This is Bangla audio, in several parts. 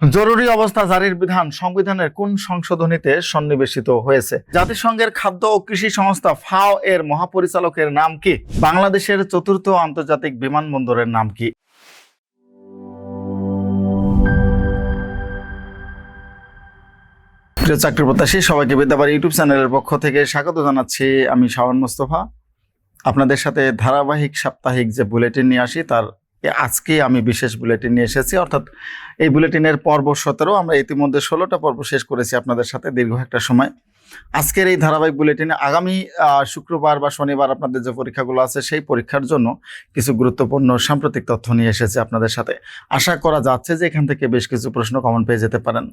জরুরি অবস্থা জারির বিধান সংবিধানের কোন সংশোধনীতে সন্নিবেশিত হয়েছে? জাতিসংঘের খাদ্য ও কৃষি সংস্থা ফাও এর মহাপরিচালকের নাম কি? বাংলাদেশের চতুর্থ আন্তর্জাতিক বিমানবন্দরের নাম কি? প্রিয় চাকরি প্রত্যাশী, সবাইকে বিদ্যাবাড়ি ইউটিউব চ্যানেলের পক্ষ থেকে স্বাগত জানাচ্ছি আমি শাওন মোস্তফা। আপনাদের সাথে ধারাবাহিক সাপ্তাহিক যে বুলেটিন নিয়ে আসি, তার আজকে আমি বিশেষ বুলেটিন নিয়ে এসেছি, অর্থাৎ এই বুলেটিনের পর্ব সতেরো, আমরা ইতিমধ্যে ষোলোটা পর্ব শেষ করেছি আপনাদের সাথে দীর্ঘ একটা সময়। আজকের এই ধারাবাহিক বুলেটিনে আগামী শুক্রবার বা শনিবার আপনাদের যে পরীক্ষাগুলো আছে সেই পরীক্ষার জন্য কিছু গুরুত্বপূর্ণ সাম্প্রতিক তথ্য নিয়ে এসেছি আপনাদের সাথে। আশা করা যাচ্ছে যে এখান থেকে বেশ কিছু প্রশ্ন কমন পেয়ে যেতে পারেন।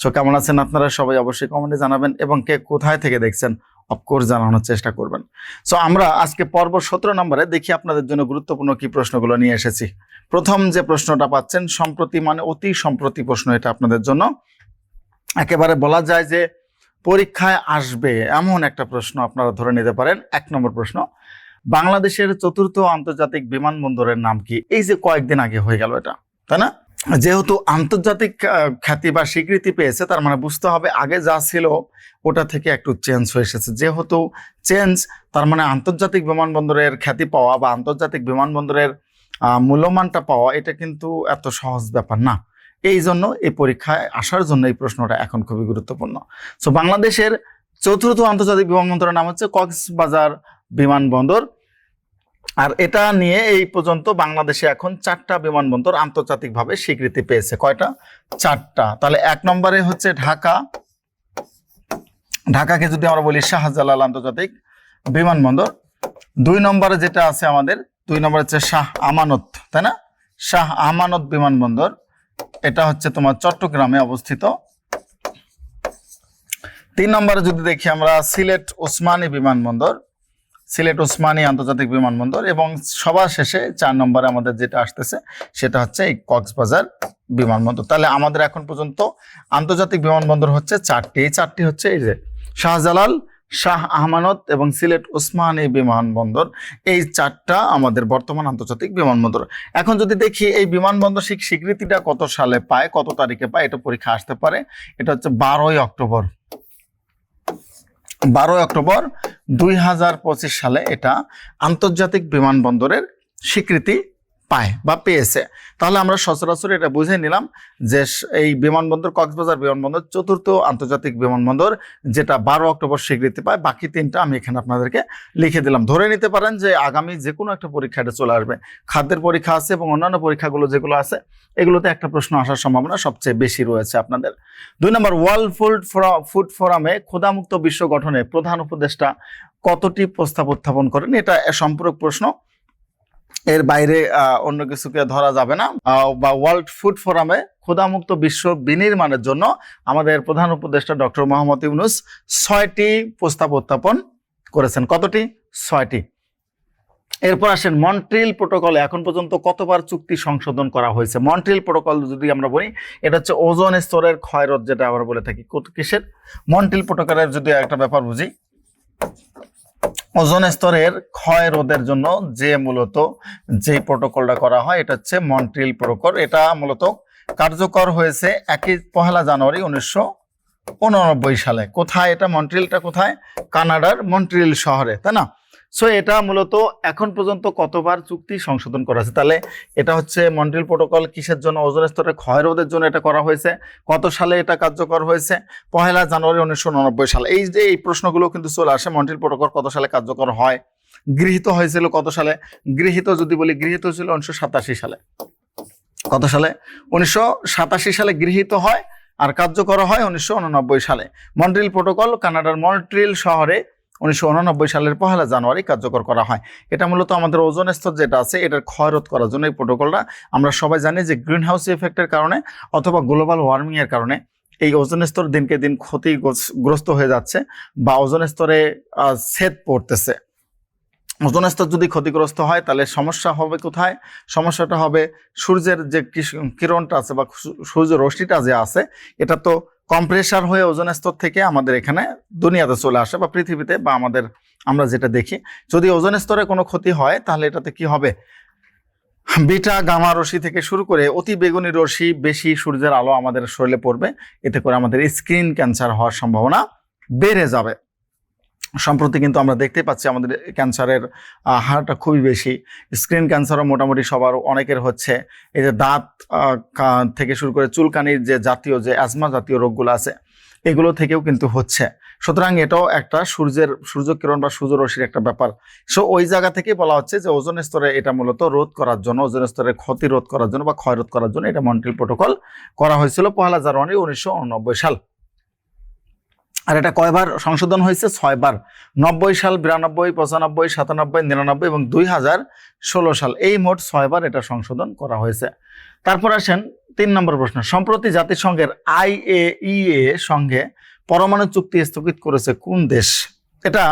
সো কেমন আছেন আপনারা সবাই অবশ্যই কমেন্টে জানাবেন এবং কে কোথায় থেকে দেখছেন অফকোর্স জানানোর চেষ্টা করবেন। সো আমরা আজকে পর্ব সতেরো নম্বরে দেখি আপনাদের জন্য গুরুত্বপূর্ণ কি প্রশ্নগুলো নিয়ে এসেছি। প্রথম যে প্রশ্নটা পাচ্ছেন, সম্প্রতি মানে অতি সম্প্রতি প্রশ্ন এটা আপনাদের জন্য। একেবারে বলা যায় যে পরীক্ষায় আসবে এমন একটা প্রশ্ন আপনারা ধরে নিতে পারেন। এক নম্বর প্রশ্ন, বাংলাদেশের চতুর্থ আন্তর্জাতিক বিমানবন্দরের নাম কি? এই যে কয়েকদিন আগে হয়ে গেল এটা, তাই না? যেহেতু আন্তর্জাতিক খ্যাতি বা স্বীকৃতি পেয়েছে, তার মানে বুঝতে হবে আগে যা ছিল, ওটা থেকে একটু চেঞ্জ হয়ে এসেছে। যেহেতু চেঞ্জ তার মানে আন্তর্জাতিক বিমানবন্দরের খ্যাতি পাওয়া বা আন্তর্জাতিক বিমানবন্দরের মূল্যমানটা পাওয়া, এটা কিন্তু এত সহজ ব্যাপার না। এই জন্য এই পরীক্ষায় আসার জন্য এই প্রশ্নটা এখন খুবই গুরুত্বপূর্ণ। সো বাংলাদেশের চতুর্থ আন্তর্জাতিক বিমানবন্দরের নাম হচ্ছে কক্সবাজার বিমানবন্দর। আর এটা নিয়ে এই পর্যন্ত বাংলাদেশে এখন চারটা বিমানবন্দর আন্তর্জাতিকভাবে স্বীকৃতি পেয়েছে। কয়টা? চারটা। তাহলে এক নম্বরে হচ্ছে ঢাকা। ঢাকাকে যদি আমরা বলি শাহজালাল আন্তর্জাতিক বিমানবন্দর, দুই নম্বরে যেটা আছে আমাদের, দুই নম্বরে হচ্ছে শাহ আমানত, তাই না? শাহ আমানত বিমানবন্দর, এটা হচ্ছে তোমার চট্টগ্রামে অবস্থিত। তিন নম্বরে যদি দেখি আমরা সিলেট ওসমানী বিমানবন্দর সিলেট ওসমানী আন্তর্জাতিক বিমানবন্দর এবং সবার শেষে চার নম্বরে আমাদের যেটা আসতেছে, সেটা হচ্ছে এই কক্সবাজার বিমানবন্দর। তাহলে আমাদের এখন পর্যন্ত আন্তর্জাতিক বিমানবন্দর হচ্ছে চারটি। এই চারটি হচ্ছে এই যে শাহজালাল, শাহ আহমানত এবং সিলেট ওসমানী বিমানবন্দর। এই চারটা আমাদের বর্তমান আন্তর্জাতিক বিমানবন্দর। এখন যদি দেখি এই বিমানবন্দর স্বীক- স্বীকৃতিটা কত সালে পায়, কত তারিখে পায়, এটা পরীক্ষা আসতে পারে। এটা হচ্ছে বারোই অক্টোবর। বারোই অক্টোবর দুই হাজার পঁচিশ সালে এটা আন্তর্জাতিক বিমানবন্দরের স্বীকৃতি পায় বা পেয়েছে। তাহলে আমরা সচরাচর এটা বুঝে নিলাম যে এই বিমানবন্দর, কক্সবাজার বিমানবন্দর, চতুর্থ আন্তর্জাতিক বিমানবন্দর, যেটা বারো অক্টোবর স্বীকৃতি পায়। বাকি তিনটা আমি এখানে আপনাদেরকে লিখে দিলাম। ধরে নিতে পারেন যে আগামী যে কোনো একটা পরীক্ষা এটা চলে আসবে। খাদ্যের পরীক্ষা আছে এবং অন্যান্য পরীক্ষাগুলো যেগুলো আছে, এগুলোতে একটা প্রশ্ন আসার সম্ভাবনা সবচেয়ে বেশি রয়েছে আপনাদের। দুই নম্বর, ওয়ার্ল্ড ফুড ফুড ফোরামে ক্ষুধামুক্ত বিশ্ব গঠনে প্রধান উপদেষ্টা কতটি প্রস্তাব উত্থাপন করেন? এটা সম্পূরক প্রশ্ন। এর বাইরে অন্য কিছুকে ধরা যাবে না। বা ওয়ার্ল্ড ফুড ফোরামে ক্ষুধামুক্ত বিশ্ব বিনির্মাণের জন্য আমাদের প্রধান উপদেষ্টা ডক্টর মোহাম্মদ ইউনুস ছয়টি প্রস্তাব উত্থাপন করেছেন। কতটি? ছয়টি। এরপর আসেন, মন্ট্রিল প্রোটোকলে এখন পর্যন্ত কতবার চুক্তি সংশোধন করা হয়েছে? মন্ট্রিল প্রোটোকল যদি আমরা বলি, এটা হচ্ছে ওজোন স্তরের ক্ষয়রোধ যেটা আমরা বলে থাকি। কিসের? মন্ট্রিল প্রোটোকলের যদি একটা ব্যাপার বুঝি ওজোন স্তরের ক্ষয় রোধের জন্য যে মূলত যে প্রোটোকলটা করা হয়, এটা হচ্ছে মন্ট্রিল প্রোটোকল। এটা মূলত কার্যকর হয়েছে একই পহেলা জানুয়ারি উনিশশো উননব্বই সালে। কোথায় এটা মন্ট্রিলটা কোথায়? কানাডার মন্ট্রিল শহরে, তাই না? সো এটা মূলত এখন পর্যন্ত কতবার চুক্তি সংশোধন করা হয়েছে? তাহলে এটা হচ্ছে মন্ট্রিল প্রোটোকল কিসের জন্য ওজন স্তরে ক্ষয় রোধের জন্য এটা করা হয়েছে। কত সালে এটা কার্যকর হয়েছে? পহেলা জানুয়ারি উনিশশো উননব্বই সালে। এই যে, এই প্রশ্নগুলো কিন্তু চলে আসে, মন্ট্রিল প্রোটোকল কত সালে কার্যকর হয়? গৃহীত হয়েছিল কত সালে? গৃহীত যদি বলি, গৃহীত হয়েছিল উনিশশো সাতাশি সালে। কত সালে? উনিশশো সাতাশি সালে গৃহীত হয় আর কার্যকর হয় উনিশশো উননব্বই সালে। মন্ট্রিল প্রোটোকল কানাডার মন্ট্রিল শহরে উনিশশো উননব্বই সালের পহেলা জানুয়ারি কার্যকর করা হয়। এটা মূলত আমাদের ওজন স্তর যেটা আছে, এটার ক্ষয়রোধ করার জন্য এই প্রোটোকলটা আমরা সবাই জানি যে গ্রিন হাউস ইফেক্টের কারণে অথবা গ্লোবাল ওয়ার্মিংয়ের কারণে এই ওজন স্তর দিনকে দিন ক্ষতিগ্রস্ত হয়ে যাচ্ছে বা ওজন স্তরে ছেদ পড়তেছে। ওজন স্তর যদি ক্ষতিগ্রস্ত হয়, তাহলে সমস্যা হবে কোথায়? সমস্যাটা হবে সূর্যের যে কিরণটা আছে বা সূর্য রশ্মিটা যে আছে, এটা তো কম্প্রেসার হয়ে ওজন স্তর থেকে আমাদের এখানে দুনিয়াতে চলে আসে বা পৃথিবীতে বা আমাদের, আমরা যেটা দেখি। যদি ওজন স্তরে কোনো ক্ষতি হয়, তাহলে এটাতে কি হবে? বিটা, গামা রশ্মি থেকে শুরু করে অতি বেগুনি রশ্মি, বেশি সূর্যের আলো আমাদের শরীরে পড়বে। এতে করে আমাদের স্ক্রিন ক্যান্সার হওয়ার সম্ভাবনা বেড়ে যাবে। সম্প্রতি কিন্তু আমরা দেখতে পাচ্ছি আমাদের ক্যান্সারের হারটা খুবই বেশি। স্ক্রিন ক্যান্সারও মোটামুটি সবার অনেকের হচ্ছে। এই যে দাঁত থেকে শুরু করে চুলকানির যে জাতীয়, যে অ্যাজমা জাতীয় রোগগুলো আছে, এগুলো থেকেও কিন্তু হচ্ছে। সুতরাং এটাও একটা সূর্যের, সূর্যকিরণ বা সূর্যরশ্মির একটা ব্যাপার। সো ওই জায়গা থেকে বলা হচ্ছে যে ওজন স্তরে এটা মূলত রোধ করার জন্য, ওজন স্তরের ক্ষতি রোধ করার জন্য বা ক্ষয় রোধ করার জন্য এটা মন্ট্রিল প্রোটোকল করা হয়েছিল পহেলা জানুয়ারি উনিশশো উননব্বই সাল। আর এটা কয়বার সংশোধন হয়েছে? ছয়বার। নব্বই সাল, বিরানব্বই, পঁচানব্বই, সাতানব্বই, নিরানব্বই এবং দুই হাজার ষোলো সাল। এই মোট ছয়বার এটা সংশোধন করা হয়েছে। তারপর আসেন তিন নম্বর প্রশ্ন। সম্প্রতি জাতিসংঘের আইএইএ সঙ্গে পরমাণু চুক্তি স্থগিত করেছে কোন দেশ? এটা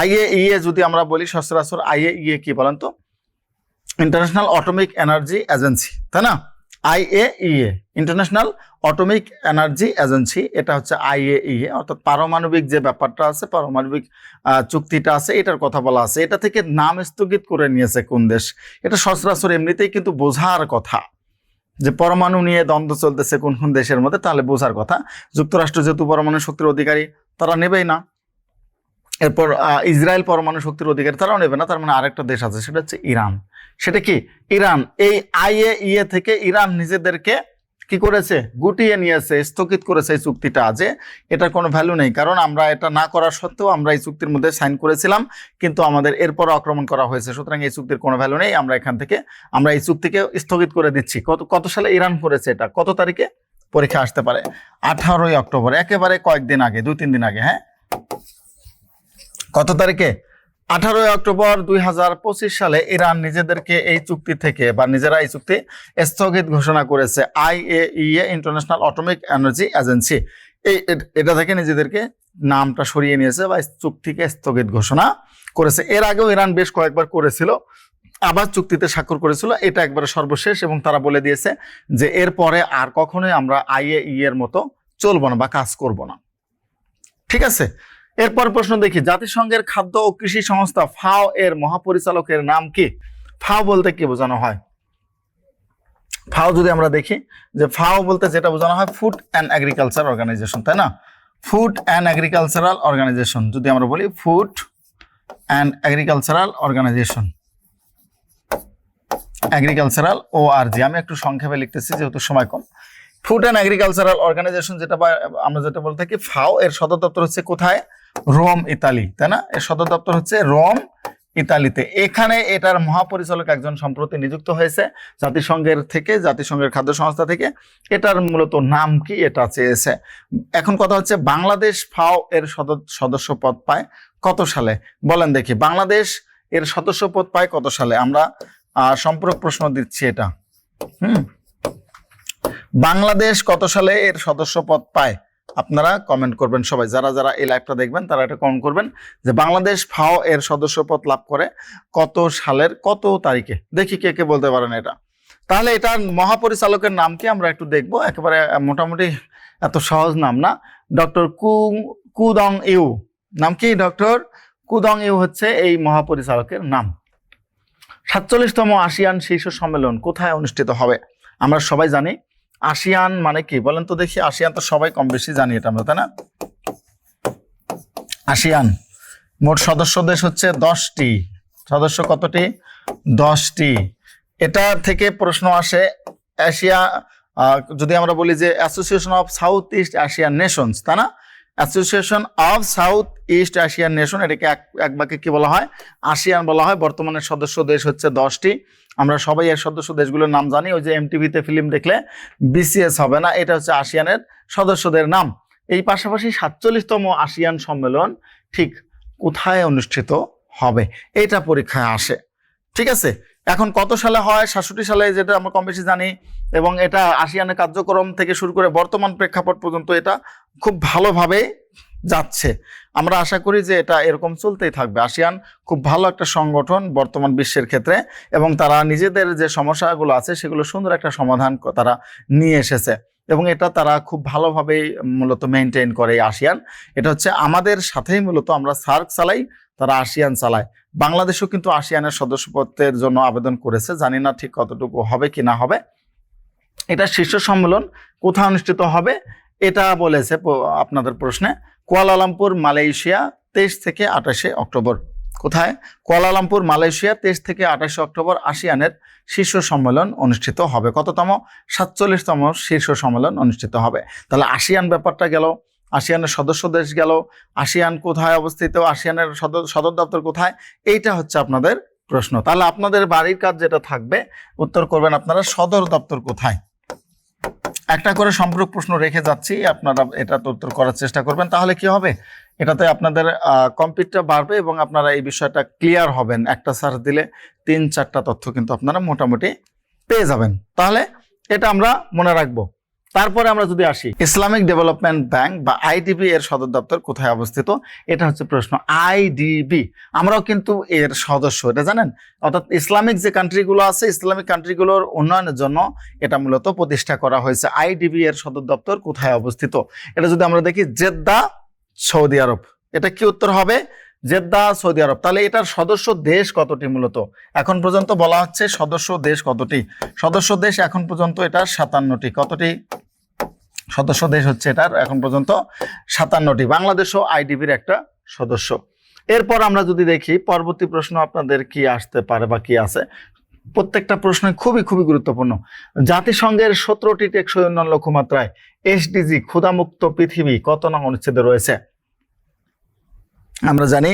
আইএইএ যদি আমরা বলি, সচরাচর আইএইএ কি বলেন তো? ইন্টারন্যাশনাল অটোমিক এনার্জি এজেন্সি তাই না? IAEA International Atomic Energy Agency, এটা হচ্ছে আইএইএ অর্থাৎ পারমাণবিক যে ব্যাপারটা আছে, পারমাণবিক চুক্তিটা আছে, এটার কথা বলা আছে। এটা থেকে নাম স্থগিত করে নিয়েছে কোন দেশ? এটা সচরাচর এমনিতেই কিন্তু বোঝার কথা। যে পরমাণু নিয়ে দ্বন্দ্ব চলতেছে কোন কোন দেশের মধ্যে, তাহলে বোঝার কথা। যুক্তরাষ্ট্র যেহেতু পরমাণু শক্তির অধিকারী, তারা নেবেই না। এরপর ইসরায়েল পরমাণু শক্তির অধিকারী, তারাও নেবে না। তার মানে আরেকটা দেশ আছে, সেটা হচ্ছে ইরান। সেটা কি? ইরান। এই আইএ ইয়ে থেকে ইরান নিজেদেরকে কি করেছে? গুটিয়ে নিয়েছে, স্থগিত করেছে এই চুক্তিটা যে এটার কোনো ভ্যালু নেই। কারণ আমরা এটা না করা সত্ত্বেও আমরা এই চুক্তির মধ্যে সাইন করেছিলাম, কিন্তু আমাদের এরপর আক্রমণ করা হয়েছে। সুতরাং এই চুক্তির কোনো ভ্যালু নেই। আমরা এখান থেকে, আমরা এই চুক্তিকে স্থগিত করে দিচ্ছি। কত কত সালে ইরান করেছে এটা? কত তারিখে? পরীক্ষা আসতে পারে। আঠারোই অক্টোবর, একেবারে কয়েকদিন আগে দুই তিন দিন আগে হ্যাঁ? কত তারিখে? আঠারোই অক্টোবর দুই হাজার পঁচিশ সালে ইরান নিজেদেরকে এই চুক্তি থেকে, বা নিজেরা এই চুক্তি স্থগিত ঘোষণা করেছে I A IAEA International Atomic Energy Agency এই এটা থেকে নিজেদেরকে নামটা সরিয়ে নিয়েছে বা চুক্তিকে স্থগিত ঘোষণা করেছে। এর আগেও ইরান বেশ কয়েকবার করেছিল, আবার চুক্তিতে স্বাক্ষর করেছিল, এটা একবারে সর্বশেষ এবং তারা বলে দিয়েছে যে এরপরে আর কখনোই আমরা আইএই এর মতো চলবো না বা কাজ করব না। ঠিক আছে? এরপর প্রশ্ন দেখি, জাতিসংঘের খাদ্য ও কৃষি সংস্থা ফাও এর মহাপরিচালকের নাম কি? ফাও বলতে কি বোঝানো হয়? ফাও যদি আমরা দেখি, যে ফাও বলতে যেটা বোঝানো হয় ফুড অ্যান্ড এগ্রিকালচার অর্গানাইজেশন তাই না? ফুড অ্যান্ড এগ্রিকালচারাল অর্গানাইজেশন যদি আমরা বলি food and agricultural organisation agricultural O R G আমি একটু সংক্ষেপে লিখতেছি, যেহেতু সময় কম। ফুড অ্যান্ড এগ্রিকালচারাল অর্গানাইজেশন যেটা আমরা যেটা বলে থাকি, ফাও এর সদর দপ্তর হচ্ছে কোথায়? রোম, ইতালি, তাই না? এর সদর দপ্তর হচ্ছে রোম, ইতালিতে। এখানে এটার মহাপরিচালক একজন সম্প্রতি নিযুক্ত হয়েছে জাতিসংঘের থেকে, জাতিসংঘের খাদ্য সংস্থা থেকে। এটার মূলত নাম কি? এটা চেয়েছে। এখন কথা হচ্ছে বাংলাদেশ ফাও এর সদ- সদস্য পদ পায় কত সালে? বলেন দেখি, বাংলাদেশ এর সদস্য পদ পায় কত সালে? আমরা সম্পর্ক প্রশ্ন দিচ্ছি এটা। হুম? বাংলাদেশ কত সালে এর সদস্য পদ পায়? আপনারা কমেন্ট করবেন সবাই। যারা যারা এই লাইভটা দেখবেন, তারা এটা কমেন্ট করবেন যে বাংলাদেশ ফাও এর সদস্য পদ লাভ করে কত সালের কত তারিখে? দেখি কে কে বলতে পারেন এটা। তাহলে এটার মহাপরিচালকের নাম কি আমরা একটু দেখব। একেবারে মোটামুটি এত সহজ নাম না। ডক্টর কু, কুদং ইউ। নাম কি ডক্টর কুদং ইউ হচ্ছে এই মহাপরিচালকের নাম। সাতচল্লিশতম আসিয়ান শীর্ষ সম্মেলন কোথায় অনুষ্ঠিত হবে? আমরা সবাই জানি আসিয়ান মানে কি? বলেন তো দেখি, আসিয়ান তো সবাই কম বেশি জানি এটা আমরা, তাই না? আসিয়ান, মোট সদস্য দেশ হচ্ছে দশটি। সদস্য কতটি? দশটি। এটা থেকে প্রশ্ন আসে, এশিয়া যদি আমরা বলি যে association of South East Asian nations তাই না? Association of South East Asian nation এটাকে এক এক বাক্যে কি বলা হয়? আসিয়ান বলা হয়, বর্তমানে সদস্য দেশ হচ্ছে দশটি। আমরা সবাই এর সদস্য দেশগুলোর নাম জানি, ওই যে এমটিভিতে ফিল্ম দেখলে বিসিএস হবে না, এটা হচ্ছে আসিয়ানের সদস্যদের নাম। এই পাশাপাশি সাতচল্লিশতম আসিয়ান সম্মেলন ঠিক কোথায় অনুষ্ঠিত হবে, এটা পরীক্ষায় আসে। ঠিক আছে? এখন কত সালে হয়? সাতষট্টি সালে যেটা আমরা কম বেশি জানি, এবং এটা আসিয়ানের কার্যক্রম থেকে শুরু করে বর্তমান প্রেক্ষাপট পর্যন্ত এটা খুব ভালোভাবে যাচ্ছে। আমরা আশা করি যে এটা এরকম চলতেই থাকবে। আসিয়ান খুব ভালো একটা সংগঠন বর্তমান বিশ্বের ক্ষেত্রে এবং তারা নিজেদের যে সমস্যাগুলো আছে সেগুলো সুন্দর একটা সমাধান তারা নিয়ে এসেছে এবং এটা তারা খুব ভালোভাবেই মূলত মেনটেন করে আসিয়ান। এটা হচ্ছে আমাদের সাথেই মূলত আমরা সার্ক চালাই, তারা আসিয়ান চালায়। বাংলাদেশও কিন্তু আসিয়ানের সদস্যপদের জন্য আবেদন করেছে, জানি না ঠিক কতটুকু হবে কি না হবে। এটা শীর্ষ সম্মেলন কোথায় অনুষ্ঠিত হবে, এটা বলেছে আপনাদের প্রশ্নে। কুয়ালালামপুর, মালয়েশিয়া, তেইশ থেকে আঠাশে অক্টোবর। কোথায়? কুয়ালালামপুর, মালয়েশিয়া, তেইশ থেকে আঠাশে অক্টোবর আসিয়ানের শীর্ষ সম্মেলন অনুষ্ঠিত হবে। কততম? সাতচল্লিশতম শীর্ষ সম্মেলন অনুষ্ঠিত হবে। তাহলে আসিয়ান ব্যাপারটা গেল, আসিয়ানের সদস্য দেশ গেল, আসিয়ান কোথায় অবস্থিত, আসিয়ানের সদর সদর দপ্তর কোথায়? এইটা হচ্ছে আপনাদের প্রশ্ন। তাহলে আপনাদের বাড়ির কাজ যেটা থাকবে, উত্তর করবেন আপনারা সদর দপ্তর কোথায়? একটা করে সম্পূরক প্রশ্ন রেখে যাচ্ছি, আপনারা এটা উত্তর করার চেষ্টা করবেন। তাহলে কি হবে? এটাতে আপনাদের কম্পিউটার বাড়বে এবং আপনারা এই বিষয়টা ক্লিয়ার হবেন। একটা স্যার দিলে তিন, চারটা তথ্য কিন্তু আপনারা মোটামুটি পেয়ে যাবেন। তাহলে এটা আমরা মনে রাখব। তারপরে আমরা যদি আসি, ইসলামিক ডেভেলপমেন্ট ব্যাংক বা আইডিবি এর সদর দপ্তর কোথায় অবস্থিত? এটা হচ্ছে প্রশ্ন আইডিবি। আমরাও কিন্তু এর সদস্য, এটা জানেন? অর্থাৎ ইসলামিক যে কান্ট্রিগুলো আছে, ইসলামিক কান্ট্রিগুলোর উন্নয়নের জন্য এটা মূলত প্রতিষ্ঠা করা হয়েছে। আইডিবি এর সদর দপ্তর কোথায় অবস্থিত? এটা যদি আমরা দেখি, জেদ্দা, সৌদি আরব। এটা কি উত্তর হবে? Jeddah, Saudi Arab. তাহলে এটার সদস্য দেশ কতটি মূলত? এখন পর্যন্ত বলা হচ্ছে সদস্য দেশ কতটি? সদস্য দেশ এখন পর্যন্ত এটা সাতান্নটি। কতটি? সদস্য দেশ হচ্ছে এটার, এখন পর্যন্ত সাতান্নটি। বাংলাদেশও আইডিবির একটা সদস্য। এরপর আমরা যদি দেখি, পরবর্তী প্রশ্ন আপনাদের কি আসতে পারে বা কি আছে? প্রত্যেকটা প্রশ্ন খুবই খুবই গুরুত্বপূর্ণ। জাতিসংঘের সতেরোটি টেকসই উন্নয়ন লক্ষ্যমাত্রায় এসডিজি ক্ষুধামুক্ত পৃথিবী কত নং অনুচ্ছেদে রয়েছে? আমরা জানি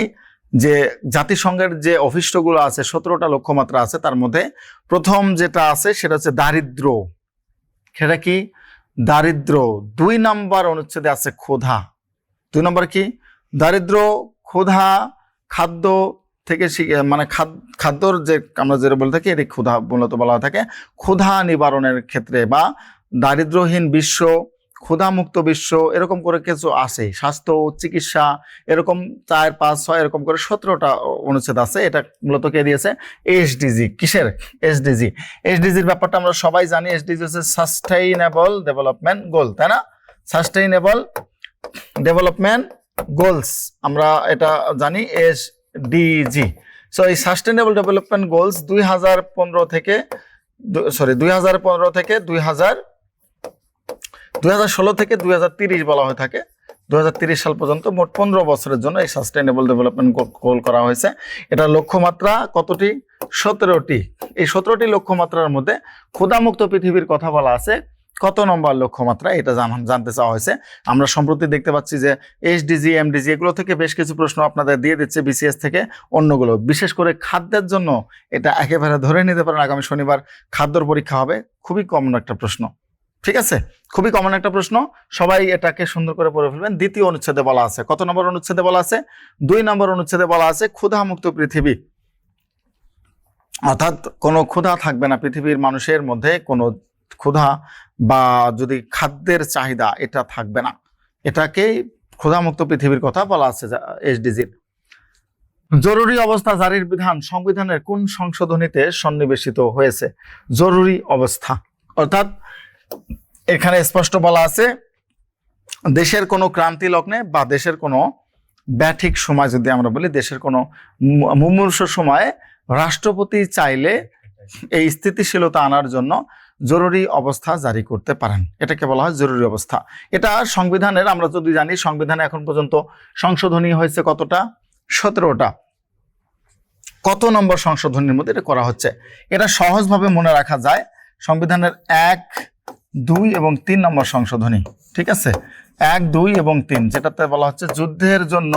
যে জাতিসংঘের যে অভিষ্টগুলো আছে, সতেরোটা লক্ষ্যমাত্রা আছে, তার মধ্যে প্রথম যেটা আছে, সেটা হচ্ছে দারিদ্র। সেটা কি? দারিদ্র দুই নাম্বার অনুচ্ছেদে আছে ক্ষুধা। দুই নাম্বার কি? দারিদ্র, ক্ষুধা, খাদ্য থেকে মানে খাদ- খাদ্যর যে আমরা যেটা বলে থাকি, এটি ক্ষুধা মূলত বলা থাকে। ক্ষুধা নিবারণের ক্ষেত্রে বা দারিদ্রহীন বিশ্ব ক্ষুধামুক্ত বিশ্ব, এরকম করে কিছু আছে। স্বাস্থ্য, চিকিৎসা, এরকম চার, পাঁচ, ছয়, এরকম করে সতেরোটা অনুচ্ছেদ আছে। এটা মূলত কে দিয়েছে? এসডিজি কিসের এসডিজি এসডিজির ব্যাপারটা আমরা সবাই জানি। এসডিজি হচ্ছে সাস্টেইনেবল ডেভেলপমেন্ট গোল তাই না? সাস্টেইনেবল ডেভেলপমেন্ট গোলস আমরা এটা জানি এস ডিজি সো এই সাস্টেনেবল ডেভেলপমেন্ট গোলস দুই হাজার পনেরো থেকে সরি দুই হাজার পনেরো থেকে দুই হাজার ষোলো থেকে তিরিশ বলা হয়ে থাকে। তিরিশ সাল পর্যন্ত মোট পনেরো বছরের জন্য এই সাস্টেনেবল ডেভেলপমেন্ট গোল করা হয়েছে। এটা লক্ষ্যমাত্রা কতটি? সতেরোটি। এই সতেরোটি লক্ষ্যমাত্রার মধ্যে ক্ষুধামুক্ত পৃথিবীর কথা বলা আছে। কত নম্বর লক্ষ্যমাত্রা? এটা জান- জানতে চাওয়া হয়েছে। আমরা সম্প্রতি দেখতে পাচ্ছি যে এইচডিজি এমডিজি এগুলো থেকে বেশ কিছু প্রশ্ন আপনাদের দিয়ে দিচ্ছে বিসিএস থেকে অন্যগুলো। বিশেষ করে খাদ্যের জন্য এটা একেবারে ধরে নিতে পারেন আগামী শনিবার। খাদ্যর পরীক্ষা হবে। খুবই কমন একটা প্রশ্ন। ঠিক আছে? খুবই কমন একটা প্রশ্ন। সবাই এটাকে সুন্দর করে পড়ে ফেলবেন। দ্বিতীয় অনুচ্ছেদে বলা আছে। কত নম্বর অনুচ্ছেদে বলা আছে? দুই নম্বর অনুচ্ছেদে বলা আছে, ক্ষুধামুক্ত পৃথিবী। অর্থাৎ কোনো ক্ষুধা থাকবে না পৃথিবীর মানুষের মধ্যে। কোনো ক্ষুধা বা যদি খাদ্যের চাহিদা এটা থাকবে না। এটাকেই ক্ষুধামুক্ত পৃথিবীর কথা বলা আছে এসডিজির জরুরি অবস্থা জারির বিধান সংবিধানের কোন সংশোধনীতে সন্নিবেশিত হয়েছে? জরুরি অবস্থা। অর্থাৎ এখানে স্পষ্ট বলা আছে, দেশের কোনো ক্রান্তি লগ্নে বা দেশের কোনো ব্যাঠিক সময় যদি আমরা বলি, দেশের কোনো মুমূর্ষ সময়ে রাষ্ট্রপতি চাইলে এই স্থিতিশীলতা আনার জন্য জরুরি অবস্থা জারি করতে পারেন। এটাকে বলা হয় জরুরি অবস্থা। এটা সংবিধানের, আমরা যদি জানি, সংবিধানে এখন পর্যন্ত সংশোধনী হয়েছে কতটা? সতেরোটা। কত নম্বর সংশোধনীর মধ্যে এটা করা হচ্ছে? এটা সহজভাবে মনে রাখা যায়, সংবিধানের এক দুই এবং তিন নম্বর সংশোধনী, ঠিক আছে? এক, দুই এবং তিন, যেটাতে বলা হচ্ছে যুদ্ধের জন্য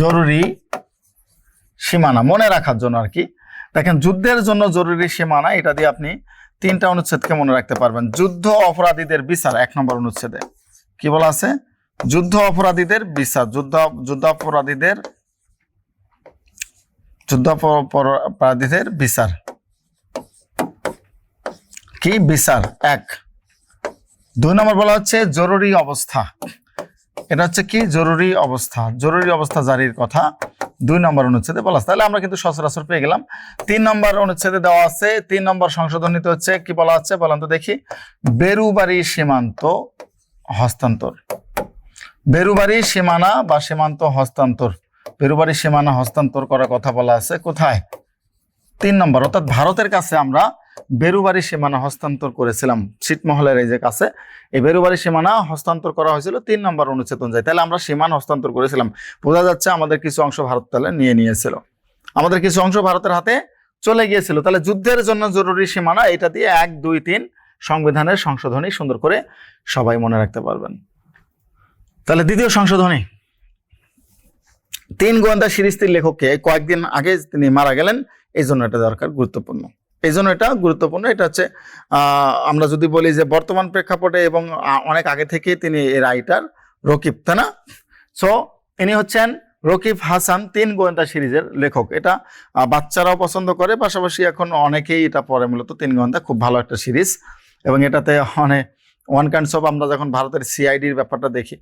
জরুরি সীমানা, মনে রাখার জন্য আর কি। দেখেন, যুদ্ধের জন্য জরুরি সীমানা, এটা দিয়ে আপনি তিনটা অনুচ্ছেদকে মনে রাখতে পারবেন। যুদ্ধ অপরাধীদের বিচার, এক নম্বর অনুচ্ছেদে। কি বলা আছে? যুদ্ধ অপরাধীদের বিচার, যুদ্ধ যুদ্ধ অপরাধীদের যুদ্ধ অপরাধীদের বিচার। কি বিচার? এক। দুই নম্বর বলা হচ্ছে জরুরি অবস্থা। এটা হচ্ছে কি? জরুরি অবস্থা। জরুরি অবস্থা জারির কথা দুই নম্বর অনুচ্ছেদে বলা আছে। তাহলে আমরা কিন্তু সচরাচর পেয়ে গেলাম। তিন নম্বর অনুচ্ছেদে দেওয়া আছে, তিন নম্বর সংশোধনীতে হচ্ছে, কি বলা আছে বলেন তো দেখি। বেরুবাড়ি সীমান্ত হস্তান্তর। বেরুবাড়ি সীমানা বা সীমান্ত হস্তান্তর। বেরুবাড়ি সীমানা হস্তান্তর করার কথা বলা আছে। কোথায়? তিন নম্বর। অর্থাৎ ভারতের কাছে আমরা বেরুবাড়ি সীমানা হস্তান্তর করেছিলাম। ছিটমহলের এই যে কাছে, এই বেরুবাড়ি সীমানা হস্তান্তর করা হয়েছিল তিন নম্বর অনুচ্ছেদ অনুযায়ী তাহলে আমরা সীমানা হস্তান্তর করেছিলাম। বোঝা যাচ্ছে আমাদের কিছু অংশ ভারত তাহলে নিয়ে নিয়েছিল। আমাদের কিছু অংশ ভারতের হাতে চলে গিয়েছিল। তাহলে যুদ্ধের জন্য জরুরি সীমানা, এটা দিয়ে এক, দুই, তিন সংবিধানের সংশোধনী সুন্দর করে সবাই মনে রাখতে পারবেন। তাহলে দ্বিতীয় সংশোধনী। তিন গোয়েন্দা সিরিজটির লেখককে কয়েকদিন আগে তিনি মারা গেলেন। এই জন্য এটা দরকার, গুরুত্বপূর্ণ। এই জন্য এটা গুরুত্বপূর্ণ। এটা হচ্ছে আমরা যদি বলি যে বর্তমান প্রেক্ষাপটে এবং অনেক আগে থেকে তিনি রাইটার রকিব, তাই না? সো ইনি হচ্ছেন রকিব হাসান তিন গোয়েন্দা সিরিজের লেখক। এটা বাচ্চারাও পছন্দ করে, পাশাপাশি এখন অনেকেই এটা পড়ে, মূলত তিন গোয়েন্দা, খুব ভালো একটা সিরিজ। এবং এটাতে অনেক ওয়ান কাইন্ডস অফ আমরা যখন ভারতের সিআইডির ব্যাপারটা দেখি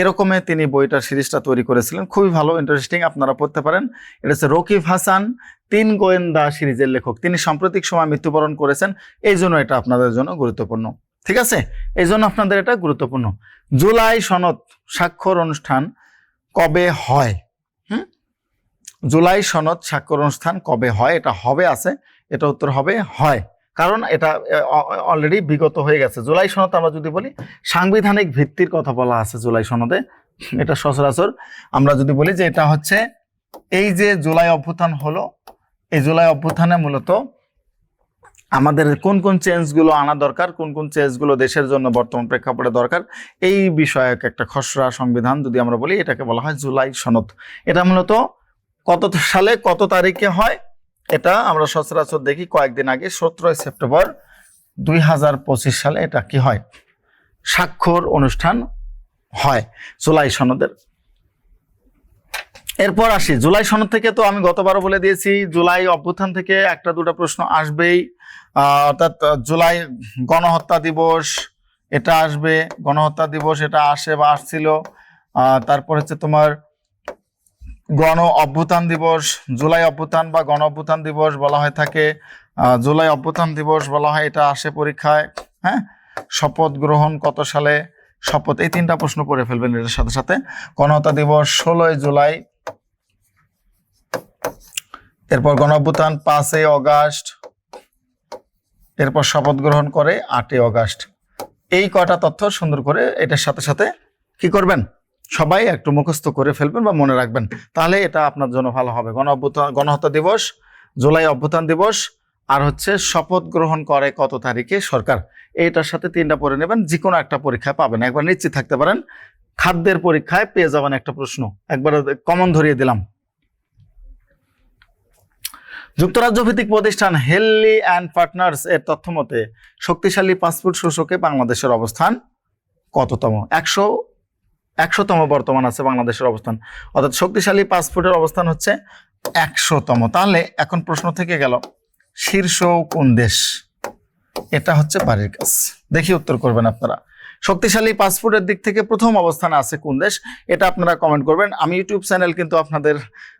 এরকমে তিনি বইটার সিরিজটা তৈরি করেছিলেন। খুবই ভালো ইন্টারেস্টিং আপনারা পড়তে পারেন। এটা হচ্ছে রকিব হাসান, তিন গোয়েন্দা সিরিজের লেখক। তিনি সাম্প্রতিক সময় মৃত্যুবরণ করেছেন এই জন্য এটা আপনাদের জন্য গুরুত্বপূর্ণ। ঠিক আছে? এই জন্য আপনাদের এটা গুরুত্বপূর্ণ। জুলাই সনদ স্বাক্ষর অনুষ্ঠান কবে হয়? হুম? জুলাই সনদ স্বাক্ষর অনুষ্ঠান কবে হয়? এটা হবে আছে, এটা উত্তর হবে হয়। কারণ এটা অলরেডি বিগত হয়ে গেছে। জুলাই সনদ আমরা যদি বলি, সাংবিধানিক ভিত্তির কথা বলা আছে জুলাই সনদে। এটা সচরাচর আমরা যদি বলি যে এটা হচ্ছে, এই যে জুলাই অভ্যুত্থান হলো, এই জুলাই অভ্যুত্থানে মূলত আমাদের কোন কোন চেঞ্জগুলো আনা দরকার, কোন কোন চেঞ্জগুলো দেশের জন্য বর্তমান প্রেক্ষাপটে দরকার, এই বিষয়ক একটা খসড়া সংবিধান যদি আমরা বলি, এটাকে বলা হয় জুলাই সনদ। এটা মূলত কত সালে, কত তারিখে হয় এটা আমরা সচরাচর দেখি কয়েকদিন আগে, সতেরোই সেপ্টেম্বর দুই হাজার পঁচিশ সালে এটা কি হয়? স্বাক্ষর অনুষ্ঠান হয় জুলাই সনদের। এরপর আসি, জুলাই সনদ থেকে তো আমি গতবারও বলে দিয়েছি, জুলাই অভ্যুত্থান থেকে একটা দুটো প্রশ্ন আসবেই। অর্থাৎ জুলাই গণহত্যা দিবস, এটা আসবে, গণহত্যা দিবস এটা আসে বা আসছিল। তারপর হচ্ছে তোমার গণ অভ্যুত্থান দিবস, জুলাই অভ্যুত্থান বা গণ অভ্যুত্থান দিবস বলা হয় থাকে। জুলাই অভ্যুত্থান দিবস বলা হয়, এটা আসে পরীক্ষায় হ্যাঁ? শপথ গ্রহণ কত সালে? শপথ, এই তিনটা প্রশ্ন পড়ে ফেলবেন এটার সাথে সাথে। গণহত্যা দিবস, ষোলোই জুলাই। এরপর গণঅভ্যুত্থান পাঁচই অগাস্ট। এরপর শপথ গ্রহণ করে আটই অগাস্ট। এই কয়টা তথ্য সুন্দর করে এটার সাথে সাথে কি করবেন? সবাই একটু মুখস্থ করে ফেলবেন বা মনে রাখবেন। তাহলে এটা আপনার জন্য ভালো হবে। গণ গণহত্যা দিবস, জুলাই অভ্যুত্থান দিবস, আর হচ্ছে শপথ গ্রহণ করে কত তারিখে সরকার। এইটার সাথে তিনটা পড়ে নেবেন যে কোনো একটা পরীক্ষায় পাবেন। একবার নিশ্চিত থাকতে পারেন, খাদ্যের পরীক্ষায় পেয়ে যাবেন একটা প্রশ্ন। একবার কমন ধরিয়ে দিলাম। যুক্তরাজ্য ভিত্তিক প্রতিষ্ঠান হেললি অ্যান্ড পার্টনার্স এর তথ্য মতে, শক্তিশালী পাসপোর্ট শোষকে বাংলাদেশের অবস্থান কততম? একশো একশোতম বর্তমান আছে বাংলাদেশের অবস্থান। অর্থাৎ শক্তিশালী পাসপোর্টের অবস্থান হচ্ছে একশোতম। তাহলে এখন প্রশ্ন থেকে গেল শীর্ষ কোন দেশ? এটা হচ্ছে বাড়ির কাজ। দেখি উত্তর করবেন আপনারা। শক্তিশালী পাসপোর্টের দিক থেকে প্রথম অবস্থানে আছে কোন দেশ? এটা আপনারা কমেন্ট করবেন। আমি ইউটিউব চ্যানেল কিন্তু আপনাদের,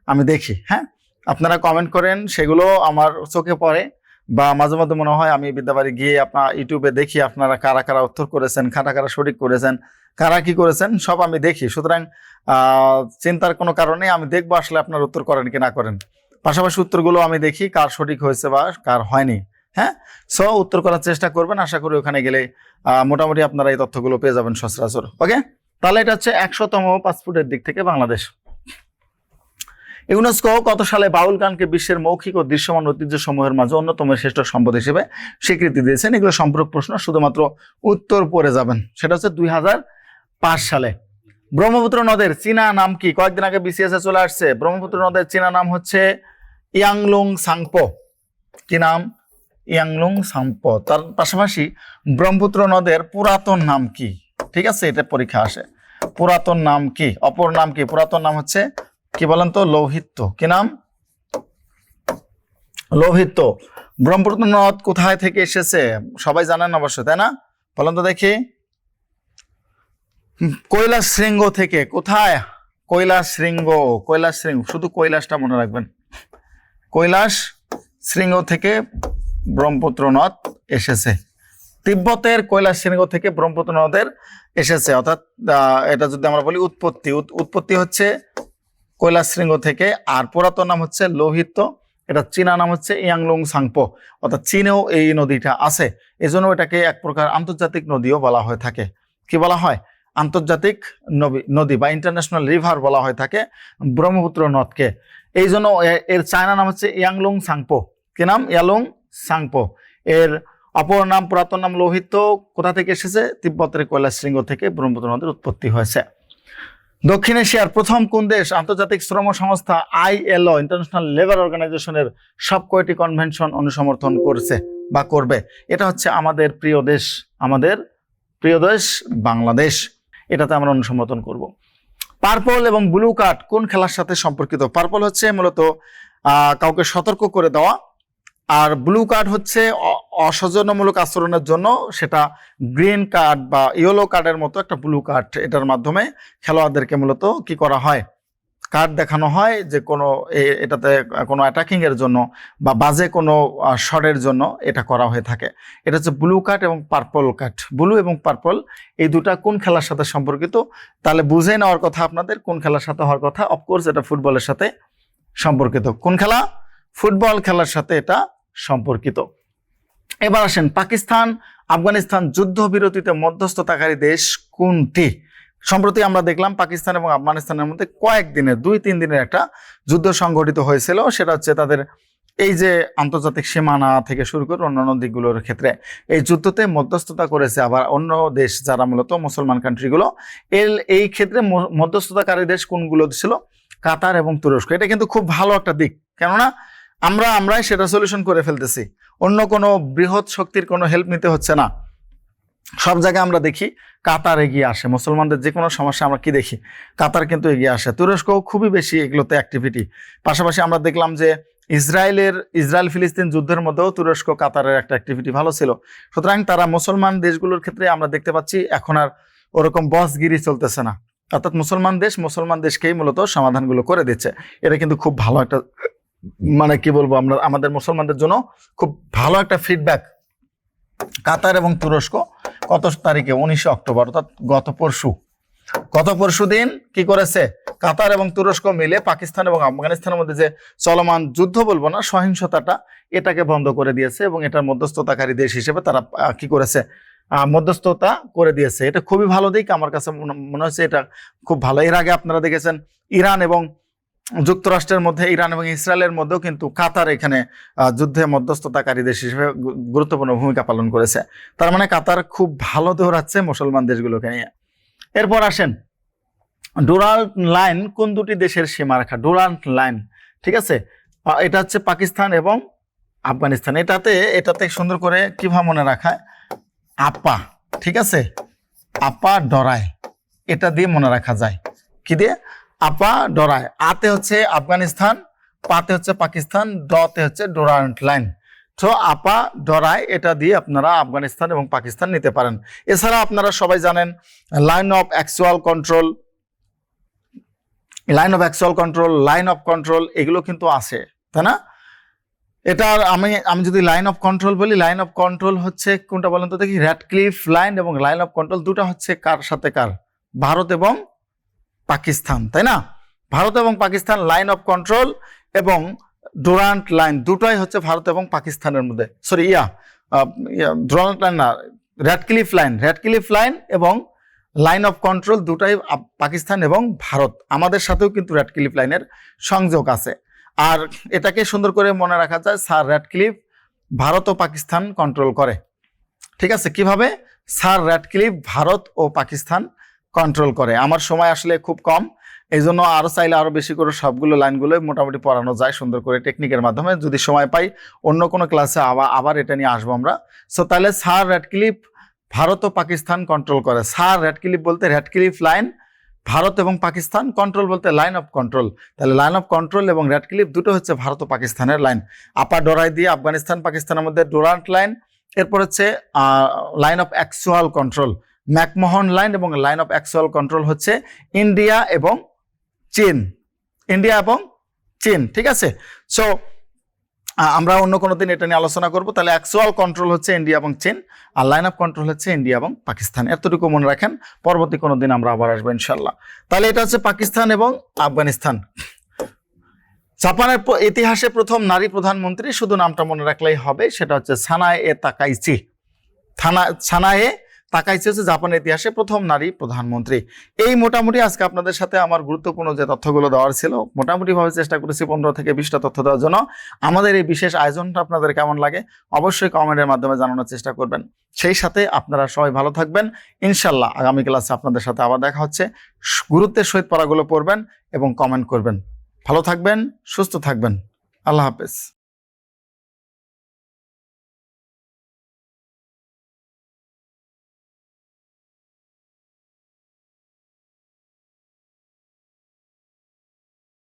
আমি দেখি হ্যাঁ? আপনারা কমেন্ট করেন, সেগুলো আমার চোখে পড়ে। বা মাঝে মাঝে মনে হয় আমি বিদ্যাবাড়ি গিয়ে আপনার ইউটিউবে দেখি আপনারা কারা কারা উত্তর করেছেন, কারা কারা সঠিক করেছেন, কারা কি করেছেন, সব আমি দেখি। সুতরাং চিন্তার কোনো কারণে আমি দেখব আসলে আপনার উত্তর করেন কি না করেন। পাশাপাশি উত্তরগুলো আমি দেখি, কার সঠিক হয়েছে বা কার হয়নি। হ্যাঁ? সো, উত্তর করার চেষ্টা করবেন, আশা করি ওখানে গেলে মোটামুটি আপনারা এই তথ্যগুলো পেয়ে যাবেন সচরাচর। ওকে? তাহলে এটা হচ্ছে একশোতম পাসপোর্টের দিক থেকে বাংলাদেশ। ইউনেস্কো কত সালে বাউল গানকে বিশ্বের মৌখিক ও দৃশ্যমান ঐতিহ্য সমূহের মাঝে অন্যতম শ্রেষ্ঠ সম্পদ হিসেবে স্বীকৃতি দিয়েছেন। এগুলো সম্পর্ক প্রশ্ন, শুধুমাত্র উত্তর পড়ে যাবেন। সেটা হচ্ছে দুই সালে। ব্রহ্মপুত্র নদের চীনা নাম কি? কয়েকদিন আগে বিসিএস চলে আসছে। ব্রহ্মপুত্র নদের চীনা নাম হচ্ছে ইয়াংলুং সাংপো। কি নাম? ইয়াংলুং সাংপো। তার পাশাপাশি ব্রহ্মপুত্র নদের পুরাতন নাম কি? ঠিক আছে, এটা পরীক্ষা আসে। পুরাতন নাম কি? অপর নাম কি? পুরাতন নাম হচ্ছে কি বলেন তো? লৌহিত্য। কি নাম? লৌহিত্য। ব্রহ্মপুত্র নদ কোথায় থেকে এসেছে? সবাই জানেন অবশ্য, তাই না? বলেন তো দেখি। কৈলাস শৃঙ্গ থেকে কোথায়? কৈলাস শৃঙ্গ কৈলাস শৃঙ্গ শুধু কৈলাসটা মনে রাখবেন। কৈলাস শৃঙ্গ থেকে ব্রহ্মপুত্র নদ এসেছে। তিব্বতের কৈলাস শৃঙ্গ থেকে ব্রহ্মপুত্র নদের এসেছে। অর্থাৎ এটা যদি আমরা বলি উৎপত্তি উৎপত্তি হচ্ছে কৈলাস শৃঙ্গ থেকে, আর পুরাতন নাম হচ্ছে লোহিত, এটা চীনা নাম হচ্ছে ইয়াংলুং সাংপো, অর্থাৎ চীনেও এই নদীটা আছে। এজন্য এটাকে এক প্রকার আন্তর্জাতিক নদীও বলা হয়ে থাকে। কি বলা হয়? আন্তর্জাতিক নদী বা ইন্টারন্যাশনাল রিভার বলা হয়ে থাকে ব্রহ্মপুত্র নদকে। এই জন্য এর চায়না নাম হচ্ছে ইয়াংলুং সাংপো। কি নাম? ইয়ালুং সাংপো। এর অপর নাম, পুরাতন নাম লোহিত, কোথা থেকে এসেছে? তিব্বতের কৈলাস শৃঙ্গ থেকে ব্রহ্মপুত্র নদীর উৎপত্তি হয়েছে। দক্ষিণ এশিয়ার প্রথম কোন দেশ আন্তর্জাতিক শ্রম সংস্থা আইএলও ইন্টারন্যাশনাল লেবার অর্গানাইজেশনের সব কয়টি কনভেনশন অনুসমর্থন করছে বা করবে? এটা হচ্ছে আমাদের প্রিয় দেশ, আমাদের প্রিয় দেশ বাংলাদেশ। এটাতে আমরা অনুসমর্থন করব। পার্পল এবং ব্লু কার্ড কোন খেলার সাথে সম্পর্কিত? পার্পল হচ্ছে মূলত কাউকে সতর্ক করে দেওয়া আর ব্লু কার্ড হচ্ছে অ- অসৌজন্যমূলক আচরণের জন্য সেটা গ্রিন কার্ড বা ইয়েলো কার্ডের মতো একটা ব্লু কার্ড এটার মাধ্যমে খেলোয়াড়দেরকে মূলত কি করা হয়? কার্ড দেখানো হয় যে কোনো এটাতে কোনো অ্যাটাকিং এর জন্য বা বাজে কোনো শটের জন্য এটা করা হয়ে থাকে। এটা হচ্ছে ব্লু কার্ড এবং পার্পল কার্ড ব্লু এবং পার্পল এই দুটা কোন খেলার সাথে সম্পর্কিত? তাহলে বুঝে নেওয়ার কথা আপনাদের, কোন খেলার সাথে হওয়ার কথা? অফকোর্স এটা ফুটবলের সাথে সম্পর্কিত। কোন খেলা? ফুটবল খেলার সাথে এটা সম্পর্কিত। এবার আসেন, পাকিস্তান, আফগানিস্তান যুদ্ধবিরতিতে মধ্যস্থতাকারী দেশ কোনটি? সম্প্রতি আমরা দেখলাম পাকিস্তান এবং আফগানিস্তানের মধ্যে কয়েক কয়েকদিনের দুই, তিন দিনের একটা যুদ্ধ সংঘটিত হয়েছিল। সেটা হচ্ছে তাদের এই যে আন্তর্জাতিক সীমানা থেকে শুরু করে অন্যান্য দিকগুলোর ক্ষেত্রে। এই যুদ্ধতে মধ্যস্থতা করেছে আবার অন্য দেশ যারা মূলত মুসলমান কান্ট্রিগুলো এর, এই ক্ষেত্রে মধ্যস্থতাকারী দেশ কোনগুলো ছিল? কাতার এবং তুরস্ক। এটা কিন্তু খুব ভালো একটা দিক। কেননা আমরা, আমরাই সেটা সলিউশন করে ফেলতেছি। অন্য কোনো বৃহৎ শক্তির কোনো হেল্প নিতে হচ্ছে না। সব জায়গায় আমরা দেখি, কাতার এগিয়ে আসে। মুসলমানদের যে কোনো সমস্যা আমরা কি দেখি? কাতার কিন্তু এগিয়ে আসে। তুরস্ক খুবই বেশি এগুলোতে অ্যাক্টিভিটি পাশাপাশি আমরা দেখলাম যে, ইসরায়েলের ইসরায়েল ফিলিস্তিন যুদ্ধের মধ্যেও তুরস্ক কাতারের একটা অ্যাক্টিভিটি ভালো ছিল। সুতরাং তারা মুসলমান দেশগুলোর ক্ষেত্রে আমরা দেখতে পাচ্ছি, এখন আর ওরকম বসগিরি চলতেছে না। অর্থাৎ মুসলমান দেশ, মুসলমান দেশকেই মূলত সমাধানগুলো করে দিচ্ছে। এটা কিন্তু খুব ভালো একটা মানে কি বলব, আমরা, আমাদের মুসলমানদের জন্য খুব ভালো একটা ফিডব্যাক কাতার এবং তুরস্ক কত তারিখে? উনিশে অক্টোবর, অর্থাৎ গত পরশু। গত পরশু দিন কি করেছে? কাতার এবং তুরস্ক মিলে পাকিস্তান এবং আফগানিস্তানের মধ্যে যে চলমান যুদ্ধ বলব না, সহিংসতাটা এটাকে বন্ধ করে দিয়েছে এবং এটার মধ্যস্থতাকারী দেশ হিসেবে তারা কি করেছে? মধ্যস্থতা করে দিয়েছে। এটা খুবই ভালো দিক। আমার কাছে মনে হচ্ছে এটা খুব ভালো। এর আগে আপনারা দেখেছেন ইরান এবং যুক্তরাষ্ট্রের মধ্যে, ইরান এবং ইসরায়েলের মধ্যেও কিন্তু কাতার এখানে যুদ্ধে মধ্যস্থতাকারী দেশ হিসেবে গুরুত্বপূর্ণ ভূমিকা পালন করেছে। তার মানে কাতার খুব ভালো দৌড়াচ্ছে মুসলমান দেশগুলোকে নিয়ে। এরপর আসেন ডোনাল্ড লাইন কোন দুটি দেশের সীমারেখা? ডোনাল্ড লাইন, ঠিক আছে? এটা হচ্ছে পাকিস্তান এবং আফগানিস্তান। এটাতে এটাতে সুন্দর করে কীভাবে মনে রাখায়? আপা, ঠিক আছে? আপা ডরায়। এটা দিয়ে মনে রাখা যায়। কি দিয়ে? আপা ডরায়। আতে হচ্ছে আফগানিস্তান, পাতে হচ্ছে পাকিস্তান, ডতে হচ্ছে ডোরান্ট লাইন। তো আপা ডরায়, এটা দিয়ে আপনারা আফগানিস্তান এবং পাকিস্তান নিতে পারেন। এছাড়া আপনারা সবাই জানেন, line of actual control, line of actual control, line of control, এগুলো কিন্তু আছে, তাই না? এটার আমি আমি যদি লাইন অফ কন্ট্রোল বলি, লাইন অফ কন্ট্রোল হচ্ছে কোনটা বলেন তো দেখি? র্যাড ক্লিফ লাইন এবং লাইন অফ কন্ট্রোল দুটো হচ্ছে কার সাথে কার? ভারত এবং পাকিস্তান, তাই না? ভারত এবং পাকিস্তান লাইন অফ কন্ট্রোল এবং ডোরান্ট লাইন দুটোই হচ্ছে ভারত এবং পাকিস্তানের মধ্যে। সরি ইয়া ডোরান্ট লাইন না Radcliffe line Radcliffe line এবং লাইন অফ কন্ট্রোল দুটাই পাকিস্তান এবং ভারত। আমাদের সাথেও কিন্তু র্যাড ক্লিফ লাইনের সংযোগ আছে। আর এটাকে সুন্দর করে মনে রাখা যায়, স্যার র্যাড ক্লিফ ভারত ও পাকিস্তান কন্ট্রোল করে। ঠিক আছে? কীভাবে? স্যার র্যাড ক্লিফ ভারত ও পাকিস্তান কন্ট্রোল করে। আমার সময় আসলে খুব কম এই জন্য আরও চাইলে আরও বেশি করে সবগুলো লাইনগুলোই মোটামুটি পড়ানো যায় সুন্দর করে টেকনিকের মাধ্যমে। যদি সময় পাই, অন্য কোনো ক্লাসে আবার আবার এটা নিয়ে আসব আমরা। সো তাহলে সার র্যাড ক্লিফ ভারত ও পাকিস্তান কন্ট্রোল করে। সার র্যাড ক্লিফ বলতে র্যাড ক্লিফ লাইন ভারত এবং পাকিস্তান কন্ট্রোল বলতে লাইন অফ কন্ট্রোল তাহলে লাইন অফ কন্ট্রোল এবং রেড ক্লিপ দুটো হচ্ছে ভারত ও পাকিস্তানের লাইন আপা ডোরাই দিয়ে আফগানিস্তান, পাকিস্তানের মধ্যে ডোরান্ট লাইন এরপর হচ্ছে line of actual control McMahon line এবং লাইন অফ অ্যাকচুয়াল কন্ট্রোল হচ্ছে ইন্ডিয়া এবং চীন। ইন্ডিয়া এবং চীন, ঠিক আছে? সো আমরা অন্য কোনো দিন এটা নিয়ে আলোচনা করব। তাহলে অ্যাকচুয়াল কন্ট্রোল হচ্ছে ইন্ডিয়া এবং চীন, আর লাইন অফ কন্ট্রোল হচ্ছে ইন্ডিয়া এবং পাকিস্তান। এতটুকু মনে রাখেন, পরবর্তী কোনো দিন আমরা আবার আসব ইনশাল্লাহ। তাহলে এটা হচ্ছে পাকিস্তান এবং আফগানিস্তান। জাপানের ইতিহাসে প্রথম নারী প্রধানমন্ত্রী, শুধু নামটা মনে রাখলেই হবে, সেটা হচ্ছে সানায় এ তাকাইচি। থানা, সানায়ে তাকাইচি হচ্ছে জাপানের ইতিহাসে প্রথম নারী প্রধানমন্ত্রী। এই মোটামুটি আজকে আপনাদের সাথে আমার গুরুত্বপূর্ণ যে তথ্যগুলো দেওয়ার ছিল মোটামুটি ভাবে চেষ্টা করেছি পনেরো থেকে বিশটা তথ্য দেওয়ার জন্য। আমাদের এই বিশেষ আয়োজনটা আপনাদের কেমন লাগে অবশ্যই কমেন্টের মাধ্যমে জানানোর চেষ্টা করবেন। সেই সাথে আপনারা সবাই ভালো থাকবেন। ইনশাল্লাহ আগামী ক্লাসে আপনাদের সাথে আবার দেখা হচ্ছে। গুরুত্বের সহিত পড়াগুলো পড়বেন এবং কমেন্ট করবেন। ভালো থাকবেন, সুস্থ থাকবেন। আল্লাহ হাফেজ।